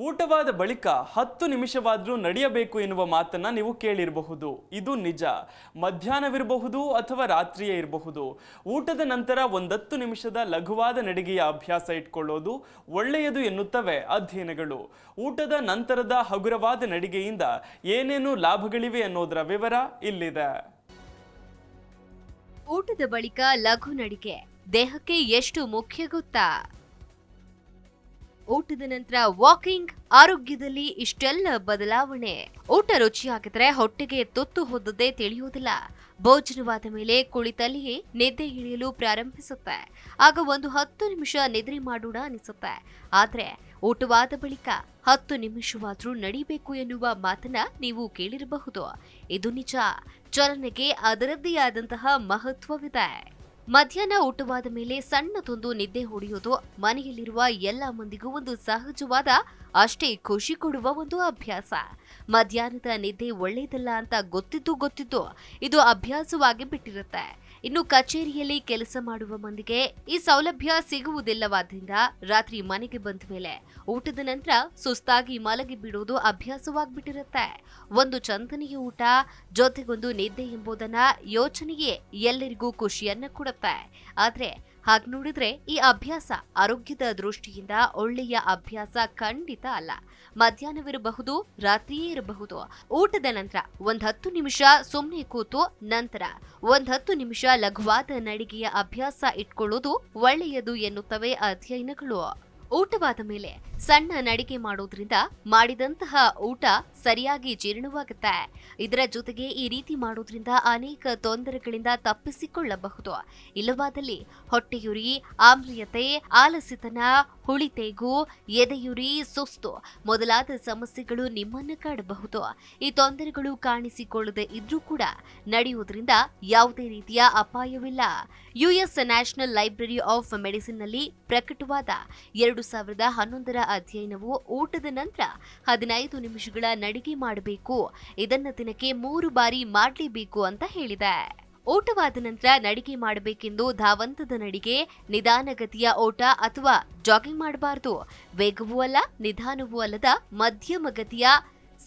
ಊಟವಾದ ಬಳಿಕ ಹತ್ತು ನಿಮಿಷವಾದರೂ ನಡೆಯಬೇಕು ಎನ್ನುವ ಮಾತನ್ನ ನೀವು ಕೇಳಿರಬಹುದು. ಇದು ನಿಜ. ಮಧ್ಯಾಹ್ನವಿರಬಹುದು ಅಥವಾ ರಾತ್ರಿಯೇ ಇರಬಹುದು. ಊಟದ ನಂತರ ಒಂದತ್ತು ನಿಮಿಷದ ಲಘುವಾದ ನಡಿಗೆಯ ಅಭ್ಯಾಸ ಇಟ್ಕೊಳ್ಳೋದು ಒಳ್ಳೆಯದು ಎನ್ನುತ್ತವೆ ಅಧ್ಯಯನಗಳು. ಊಟದ ನಂತರದ ಹಗುರವಾದ ನಡಿಗೆಯಿಂದ ಏನೇನು ಲಾಭಗಳಿವೆ ಅನ್ನೋದರ ವಿವರ ಇಲ್ಲಿದೆ. ಊಟದ ಬಳಿಕ ಲಘು ನಡಿಗೆ. ದೇಹಕ್ಕೆ ಎಷ್ಟು ಮುಖ್ಯ ಗೊತ್ತಾ? ಊಟದ ನಂತರ ವಾಕಿಂಗ್, ಆರೋಗ್ಯದಲ್ಲಿ ಇಷ್ಟೆಲ್ಲ ಬದಲಾವಣೆ. ಊಟ ರುಚಿಯಾಗಿದ್ರೆ ಹೊಟ್ಟೆಗೆ ತುತ್ತು ಹೊದ್ದದೇ ತಿಳಿಯುವುದಿಲ್ಲ. ಭೋಜನವಾದ ಮೇಲೆ ಕುಳಿತಲ್ಲಿಯೇ ನಿದ್ದೆ ಇಳಿಯಲು ಪ್ರಾರಂಭಿಸುತ್ತೆ. ಆಗ ಒಂದು ಹತ್ತು ನಿಮಿಷ ನಿದ್ರೆ ಮಾಡೋಣ ಅನಿಸುತ್ತೆ. ಆದ್ರೆ ಊಟವಾದ ಬಳಿಕ ಹತ್ತು ನಿಮಿಷವಾದರೂ ನಡಿಬೇಕು ಎನ್ನುವ ಮಾತನ್ನ ನೀವು ಕೇಳಿರಬಹುದು. ಇದು ನಿಜ. ಚಲನೆಗೆ ಅದರದ್ದೇ ಆದಂತಹ ಮಹತ್ವವಿದೆ. ಮಧ್ಯಾಹ್ನ ಊಟವಾದ ಮೇಲೆ ಸಣ್ಣದೊಂದು ನಿದ್ದೆ ಹೊಡೆಯೋದು ಮನೆಯಲ್ಲಿರುವ ಎಲ್ಲ ಮಂದಿಗೂ ಒಂದು ಸಹಜವಾದ, ಅಷ್ಟೇ ಖುಷಿ ಕೊಡುವ ಒಂದು ಅಭ್ಯಾಸ. ಮಧ್ಯಾಹ್ನದ ನಿದ್ದೆ ಒಳ್ಳೆಯದಲ್ಲ ಅಂತ ಗೊತ್ತಿದ್ದು ಗೊತ್ತಿದ್ದು ಇದು ಅಭ್ಯಾಸವಾಗಿ ಬಿಟ್ಟಿರುತ್ತೆ. ಇನ್ನು ಕಚೇರಿಯಲ್ಲಿ ಕೆಲಸ ಮಾಡುವ ಮಂದಿಗೆ ಈ ಸೌಲಭ್ಯ ಸಿಗುವುದಿಲ್ಲವಾದ್ರಿಂದ ರಾತ್ರಿ ಮನೆಗೆ ಬಂದ ಮೇಲೆ ಊಟದ ನಂತರ ಸುಸ್ತಾಗಿ ಮಲಗಿ ಬಿಡುವುದು ಅಭ್ಯಾಸವಾಗ್ಬಿಟ್ಟಿರುತ್ತೆ. ಒಂದು ಚಂದನೆಯ ಊಟ, ಜೊತೆಗೊಂದು ನಿದ್ದೆ ಎಂಬುದನ್ನ ಯೋಚನೆಯೇ ಎಲ್ಲರಿಗೂ ಖುಷಿಯನ್ನ ಕೊಡುತ್ತೆ. ಆದ್ರೆ ಹಾಗೆ ನೋಡಿದ್ರೆ ಈ ಅಭ್ಯಾಸ ಆರೋಗ್ಯದ ದೃಷ್ಟಿಯಿಂದ ಒಳ್ಳೆಯ ಅಭ್ಯಾಸ ಖಂಡಿತ ಅಲ್ಲ. ಮಧ್ಯಾಹ್ನವಿರಬಹುದು, ರಾತ್ರಿಯೇ ಇರಬಹುದು. ಊಟದ ನಂತರ ಒಂದ್ ಹತ್ತು ನಿಮಿಷ ಸುಮ್ಮನೆ ಕೂತು ನಂತರ ಒಂದ್ ಹತ್ತು ನಿಮಿಷ ಲಘುವಾದ ನಡಿಗೆಯ ಅಭ್ಯಾಸ ಇಟ್ಕೊಳ್ಳೋದು ಒಳ್ಳೆಯದು ಎನ್ನುತ್ತವೆ ಅಧ್ಯಯನಗಳು. ಊಟವಾದ ಮೇಲೆ ಸಣ್ಣ ನಡಿಗೆ ಮಾಡೋದ್ರಿಂದ ಮಾಡಿದಂತಹ ಊಟ ಸರಿಯಾಗಿ ಜೀರ್ಣವಾಗುತ್ತೆ. ಇದರ ಜೊತೆಗೆ ಈ ರೀತಿ ಮಾಡೋದ್ರಿಂದ ಅನೇಕ ತೊಂದರೆಗಳಿಂದ ತಪ್ಪಿಸಿಕೊಳ್ಳಬಹುದು. ಇಲ್ಲವಾದಲ್ಲಿ ಹೊಟ್ಟೆಯುರಿ, ಆಮ್ಲೀಯತೆ, ಆಲಸಿತನ, ಹುಳಿತೇಗು, ಎದೆಯುರಿ, ಸುಸ್ತು ಮೊದಲಾದ ಸಮಸ್ಯೆಗಳು ನಿಮ್ಮನ್ನು ಕಾಡಬಹುದು. ಈ ತೊಂದರೆಗಳು ಕಾಣಿಸಿಕೊಳ್ಳದೆ ಇದ್ರೂ ಕೂಡ ನಡೆಯುವುದರಿಂದ ಯಾವುದೇ ರೀತಿಯ ಅಪಾಯವಿಲ್ಲ. ಯುಎಸ್ ನ್ಯಾಷನಲ್ ಲೈಬ್ರರಿ ಆಫ್ ಮೆಡಿಸಿನ್ನಲ್ಲಿ ಪ್ರಕಟವಾದ ಎರಡು ಸಾವಿರದ ಹನ್ನೊಂದರ ಅಧ್ಯಯನವು ಊಟದ ನಂತರ ಹದಿನೈದು ನಿಮಿಷಗಳ ನಡಿಗೆ ಮಾಡಬೇಕು. ಇದನ್ನ ದಿನಕ್ಕೆ ಮೂರು ಬಾರಿ ಮಾಡಲೇಬೇಕು ಅಂತ ಹೇಳಿದೆ. ಓಟವಾದ ನಂತರ ನಡಿಗೆ ಮಾಡಬೇಕೆಂದು ಧಾವಂತದ ನಡಿಗೆ, ನಿಧಾನಗತಿಯ ಓಟ ಅಥವಾ ಜಾಗಿಂಗ್ ಮಾಡಬಾರದು. ವೇಗವೂ ಅಲ್ಲ, ನಿಧಾನವೂ ಅಲ್ಲದ ಮಧ್ಯಮ ಗತಿಯ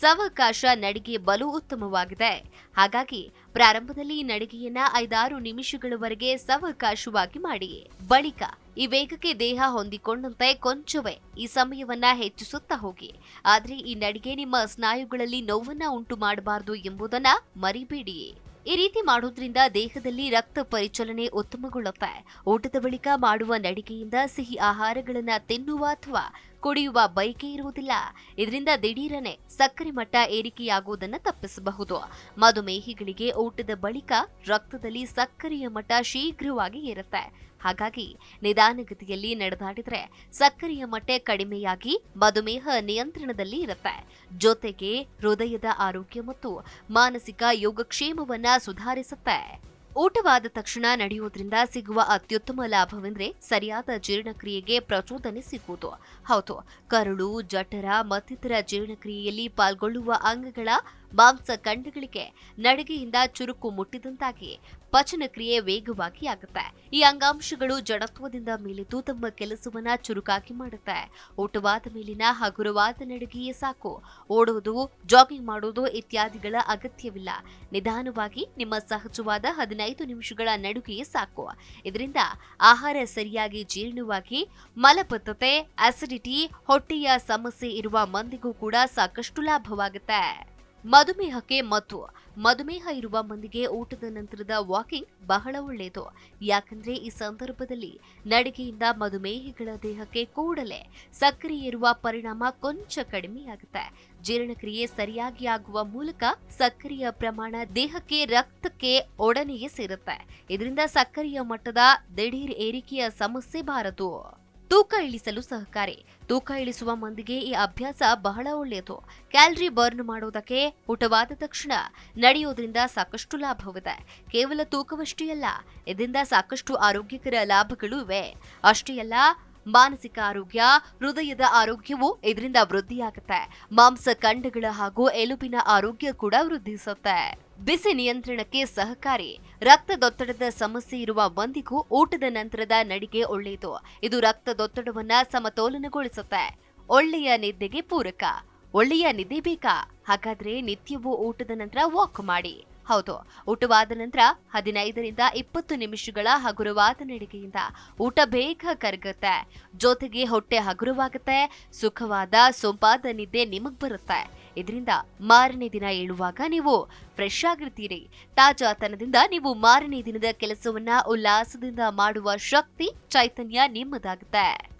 ಸಾವಕಾಶ ನಡಿಗೆ ಬಲು ಉತ್ತಮವಾಗಿದೆ. ಹಾಗಾಗಿ ಪ್ರಾರಂಭದಲ್ಲಿ ನಡಿಗೆಯನ್ನ ಐದಾರು ನಿಮಿಷಗಳವರೆಗೆ ಸವಕಾಶವಾಗಿ ಮಾಡಿ. ಬಳಿಕ ಈ ವೇಗಕ್ಕೆ ದೇಹ ಹೊಂದಿಕೊಂಡಂತೆ ಕೊಂಚವೇ ಈ ಸಮಯವನ್ನ ಹೆಚ್ಚಿಸುತ್ತಾ ಹೋಗಿ. ಆದ್ರೆ ಈ ನಡಿಗೆ ನಿಮ್ಮ ಸ್ನಾಯುಗಳಲ್ಲಿ ನೋವನ್ನ ಉಂಟು ಮಾಡಬಾರದು ಎಂಬುದನ್ನ ಮರಿಬೇಡಿ. ಈ ರೀತಿ ಮಾಡೋದ್ರಿಂದ ದೇಹದಲ್ಲಿ ರಕ್ತ ಪರಿಚಲನೆ ಉತ್ತಮಗೊಳ್ಳುತ್ತೆ. ಊಟದ ಬಳಿಕ ಮಾಡುವ ನಡಿಗೆಯಿಂದ ಸಿಹಿ ಆಹಾರಗಳನ್ನ ತಿನ್ನುವ ಅಥವಾ ಕುಡಿಯುವ ಬಯಕೆ ಇರುವುದಿಲ್ಲ. ಇದರಿಂದ ದಿಢೀರನೆ ಸಕ್ಕರೆ ಮಟ್ಟ ಏರಿಕೆಯಾಗುವುದನ್ನು ತಪ್ಪಿಸಬಹುದು. ಮಧುಮೇಹಿಗಳಿಗೆ ಊಟದ ಬಳಿಕ ರಕ್ತದಲ್ಲಿ ಸಕ್ಕರೆಯ ಮಟ್ಟ ಶೀಘ್ರವಾಗಿ ಏರುತ್ತೆ. ಹಾಗಾಗಿ ನಿಧಾನಗತಿಯಲ್ಲಿ ನಡೆದಾಡಿದರೆ ಸಕ್ಕರೆಯ ಮಟ್ಟ ಕಡಿಮೆಯಾಗಿ ಮಧುಮೇಹ ನಿಯಂತ್ರಣದಲ್ಲಿ ಇರುತ್ತೆ. ಜೊತೆಗೆ ಹೃದಯದ ಆರೋಗ್ಯ ಮತ್ತು ಮಾನಸಿಕ ಯೋಗಕ್ಷೇಮವನ್ನ ಸುಧಾರಿಸುತ್ತೆ. ಊಟವಾದ ತಕ್ಷಣ ನಡೆಯುವುದರಿಂದ ಸಿಗುವ ಅತ್ಯುತ್ತಮ ಲಾಭವೆಂದರೆ ಸರಿಯಾದ ಜೀರ್ಣಕ್ರಿಯೆಗೆ ಪ್ರಚೋದನೆ ಸಿಗುವುದು. ಹೌದು. ಕರುಳು, ಜಠರ ಮತ್ತಿತರ ಜೀರ್ಣಕ್ರಿಯೆಯಲ್ಲಿ ಪಾಲ್ಗೊಳ್ಳುವ ಅಂಗಗಳ ಮಾಂಸಖಂಡಗಳಿಗೆ ನಡಿಗೆಯಿಂದ ಚುರುಕು ಮುಟ್ಟಿದಂತಾಗಿ ಪಚನ ಕ್ರಿಯೆ ವೇಗವಾಗಿ ಆಗುತ್ತೆ. ಈ ಅಂಗಾಂಶಗಳು ಜಡತ್ವದಿಂದ ಮೇಲಿದ್ದು ತಮ್ಮ ಕೆಲಸವನ್ನ ಚುರುಕಾಗಿ ಮಾಡುತ್ತೆ. ಊಟವಾದ ಮೇಲಿನ ಹಗುರವಾದ ನಡಿಗೆಯೇ ಸಾಕು. ಓಡೋದು ಜಾಗಿಂಗ್ ಮಾಡೋದು ಇತ್ಯಾದಿಗಳ ಅಗತ್ಯವಿಲ್ಲ. ನಿಧಾನವಾಗಿ ನಿಮ್ಮ ಸಹಜವಾದ ಹದಿನೈದು ನಿಮಿಷಗಳ ನಡುಗೆಯೇ ಸಾಕು. ಇದರಿಂದ ಆಹಾರ ಸರಿಯಾಗಿ ಜೀರ್ಣವಾಗಿ, ಮಲಬದ್ಧತೆ ಅಸಿಡಿಟಿ ಹೊಟ್ಟೆಯ ಸಮಸ್ಯೆ ಇರುವ ಮಂದಿಗೂ ಕೂಡ ಸಾಕಷ್ಟು ಲಾಭವಾಗುತ್ತೆ. ಮಧುಮೇಹಕ್ಕೆ ಮತ್ತು ಮಧುಮೇಹ ಇರುವ ಮಂದಿಗೆ ಊಟದ ನಂತರದ ವಾಕಿಂಗ್ ಬಹಳ ಒಳ್ಳೆಯದು. ಯಾಕಂದ್ರೆ ಈ ಸಂದರ್ಭದಲ್ಲಿ ನಡಿಗೆಯಿಂದ ಮಧುಮೇಹಿಗಳ ದೇಹಕ್ಕೆ ಕೂಡಲೇ ಸಕ್ಕರೆ ಇರುವ ಪರಿಣಾಮ ಕೊಂಚ ಕಡಿಮೆಯಾಗುತ್ತೆ. ಜೀರ್ಣಕ್ರಿಯೆ ಸರಿಯಾಗಿ ಆಗುವ ಮೂಲಕ ಸಕ್ಕರೆಯ ಪ್ರಮಾಣ ದೇಹಕ್ಕೆ ರಕ್ತಕ್ಕೆ ಒಡನೆಯೇ ಸೇರುತ್ತೆ. ಇದರಿಂದ ಸಕ್ಕರೆಯ ಮಟ್ಟದ ದಿಢೀರ್ ಏರಿಕೆಯ ಸಮಸ್ಯೆ ಬಾರದು. ತೂಕ ಇಳಿಸಲು ಸಹಕಾರಿ. ತೂಕ ಇಳಿಸುವ ಮಂದಿಗೆ ಈ ಅಭ್ಯಾಸ ಬಹಳ ಒಳ್ಳೆಯದು. ಕ್ಯಾಲರಿ ಬರ್ನ್ ಮಾಡೋದಕ್ಕೆ ಊಟವಾದ ತಕ್ಷಣ ನಡೆಯೋದ್ರಿಂದ ಸಾಕಷ್ಟು ಲಾಭವಿದೆ. ಕೇವಲ ತೂಕವಷ್ಟೇ ಅಲ್ಲ, ಇದರಿಂದ ಸಾಕಷ್ಟು ಆರೋಗ್ಯಕರ ಲಾಭಗಳು ಇವೆ. ಅಷ್ಟೇ ಅಲ್ಲ ಮಾನಸಿಕ ಆರೋಗ್ಯ, ಹೃದಯದ ಆರೋಗ್ಯವು ಇದರಿಂದ ವೃದ್ಧಿಯಾಗುತ್ತೆ. ಮಾಂಸಖಂಡಗಳ ಹಾಗೂ ಎಲುಬಿನ ಆರೋಗ್ಯ ಕೂಡ ವೃದ್ಧಿಸುತ್ತೆ. ಬಿಸಿ ನಿಯಂತ್ರಣಕ್ಕೆ ಸಹಕಾರಿ. ರಕ್ತದೊತ್ತಡದ ಸಮಸ್ಯೆ ಇರುವ ಮಂದಿಗೂ ಊಟದ ನಂತರದ ನಡಿಗೆ ಒಳ್ಳೆಯದು. ಇದು ರಕ್ತದೊತ್ತಡವನ್ನ ಸಮತೋಲನಗೊಳಿಸುತ್ತೆ. ಒಳ್ಳೆಯ ನಿದ್ದೆಗೆ ಪೂರಕ. ಒಳ್ಳೆಯ ನಿದ್ದೆ ಬೇಕಾ? ಹಾಗಾದ್ರೆ ನಿತ್ಯವೂ ಊಟದ ನಂತರ ವಾಕ್ ಮಾಡಿ. ಹೌದು. ಊಟವಾದ ನಂತರ ಹದಿನೈದರಿಂದ ಇಪ್ಪತ್ತು ನಿಮಿಷಗಳ ಹಗುರವಾದ ನಡಿಗೆಯಿಂದ ಊಟ ಬೇಗ ಕರಗುತ್ತೆ. ಜೊತೆಗೆ ಹೊಟ್ಟೆ ಹಗುರವಾಗುತ್ತೆ, ಸುಖವಾದ ಸೊಂಪಾದ ನಿದ್ದೆ ನಿಮಗ್ ಬರುತ್ತೆ. ಇದರಿಂದ ಮಾರನೇ ದಿನ ಏಳುವಾಗ ನೀವು ಫ್ರೆಶ್ ಆಗಿರ್ತೀರಿ. ತಾಜಾತನದಿಂದ ನೀವು ಮಾರನೇ ದಿನದ ಕೆಲಸವನ್ನ, ಉಲ್ಲಾಸದಿಂದ ಮಾಡುವ ಶಕ್ತಿ, ಚೈತನ್ಯ ನಿಮ್ಮದಾಗುತ್ತೆ.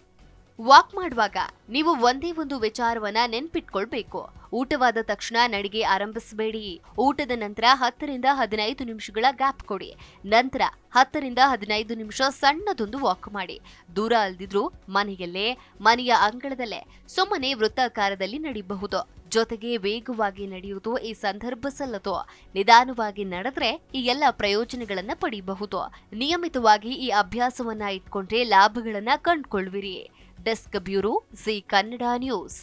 ವಾಕ್ ಮಾಡುವಾಗ ನೀವು ಒಂದೇ ಒಂದು ವಿಚಾರವನ್ನ ನೆನ್ಪಿಟ್ಕೊಳ್ಬೇಕು. ಊಟವಾದ ತಕ್ಷಣ ನಡಿಗೆ ಆರಂಭಿಸಬೇಡಿ. ಊಟದ ನಂತರ ಹತ್ತರಿಂದ ಹದಿನೈದು ನಿಮಿಷಗಳ ಗ್ಯಾಪ್ ಕೊಡಿ. ನಂತರ ಹತ್ತರಿಂದ ಹದಿನೈದು ನಿಮಿಷ ಸಣ್ಣದೊಂದು ವಾಕ್ ಮಾಡಿ. ದೂರ ಅಲ್ದಿದ್ರು ಮನೆಯಲ್ಲೇ, ಮನೆಯ ಅಂಗಳದಲ್ಲೇ, ಸುಮ್ಮನೆ ವೃತ್ತಾಕಾರದಲ್ಲಿ ನಡೆಯಬಹುದು ಜೊತೆಗೆ ವೇಗವಾಗಿ ನಡೆಯುವುದು ಈ ಸಂದರ್ಭ ಸಲ್ಲದು. ನಿಧಾನವಾಗಿ ನಡೆದ್ರೆ ಈ ಎಲ್ಲ ಪ್ರಯೋಜನಗಳನ್ನ ಪಡೆಯಬಹುದು ನಿಯಮಿತವಾಗಿ ಈ ಅಭ್ಯಾಸವನ್ನ ಇಟ್ಕೊಂಡ್ರೆ ಲಾಭಗಳನ್ನ ಕಂಡ್ಕೊಳ್ವಿರಿ. Desk bureau Zee Kannada news